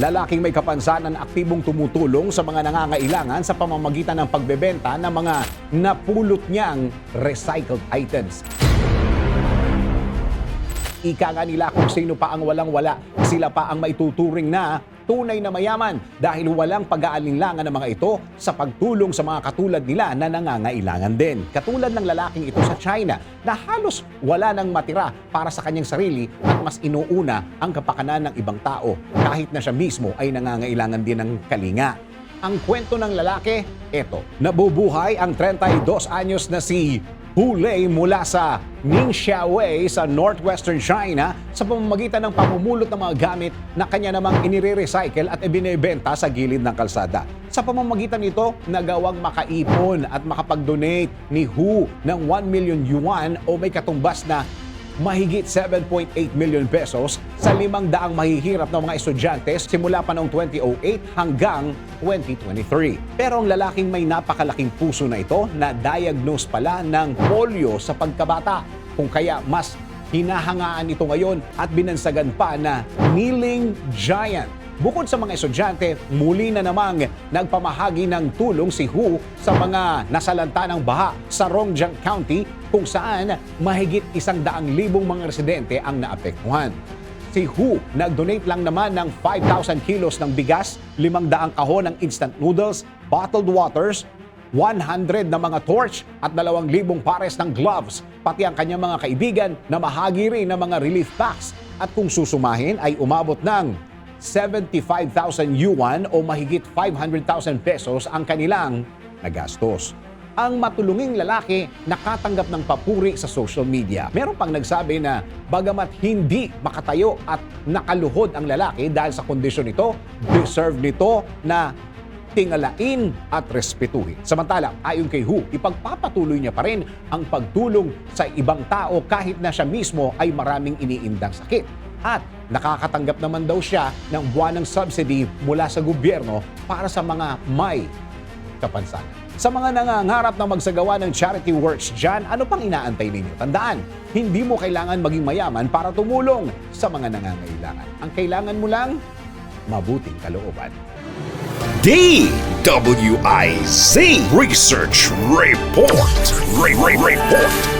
Lalaking may kapansanan aktibong tumutulong sa mga nangangailangan sa pamamagitan ng pagbebenta ng mga napulot niyang recycled items. Ika nga nila kung sino pa ang walang-wala, sila pa ang maituturing na tunay na mayaman dahil walang pag-aalinlangan ng mga ito sa pagtulong sa mga katulad nila na nangangailangan din. Katulad ng lalaking ito sa China na halos wala nang matira para sa kanyang sarili at mas inuuna ang kapakanan ng ibang tao kahit na siya mismo ay nangangailangan din ng kalinga. Ang kwento ng lalaki, eto. Nabubuhay ang 32 anyos na si Hu Lei mula sa Ningxiawei sa northwestern China sa pamamagitan ng pamumulot ng mga gamit na kanya namang inire-recycle at ibinebenta sa gilid ng kalsada. Sa pamamagitan nito, nagawang makaipon at makapag-donate ni Hu ng 1 million yuan o may katumbas na mahigit 7.8 million pesos sa limang daang mahihirap na mga estudyante simula pa noong 2008 hanggang 2023. Pero ang lalaking may napakalaking puso na ito na diagnose pala ng polio sa pagkabata kung kaya mas hinahangaan ito ngayon at binansagan pa na kneeling giant. Bukod sa mga estudyante, muli na namang nagpamahagi ng tulong si Hu sa mga nasalanta ng baha sa Rongjiang County kung saan mahigit isang daang libong mga residente ang naapektuhan. Si Hu nag-donate lang naman ng 5,000 kilos ng bigas, 500 kahon ng instant noodles, bottled waters, 100 na mga torch at 2,000 pares ng gloves, pati ang kanyang mga kaibigan na mahagi rin ng mga relief packs. At kung susumahin ay umabot ng 75,000 yuan o mahigit 500,000 pesos ang kanilang nagastos. Ang matulunging lalaki nakatanggap ng papuri sa social media. Meron pang nagsabi na bagamat hindi makatayo at nakaluhod ang lalaki dahil sa kondisyon nito, deserve nito na tingalain at respetuhin. Samantala, ayon kay Hu, ipagpapatuloy niya pa rin ang pagtulong sa ibang tao kahit na siya mismo ay maraming iniindang sakit. At nakakatanggap naman daw siya ng buwanang subsidy mula sa gobyerno para sa mga may kapansanan. Sa mga nangangarap na magsagawa ng charity works dyan, ano pang inaantay ninyo? Tandaan, hindi mo kailangan maging mayaman para tumulong sa mga nangangailangan. Ang kailangan mo lang, mabuting kalooban. DWIZ Research Report. Re- Re- Report.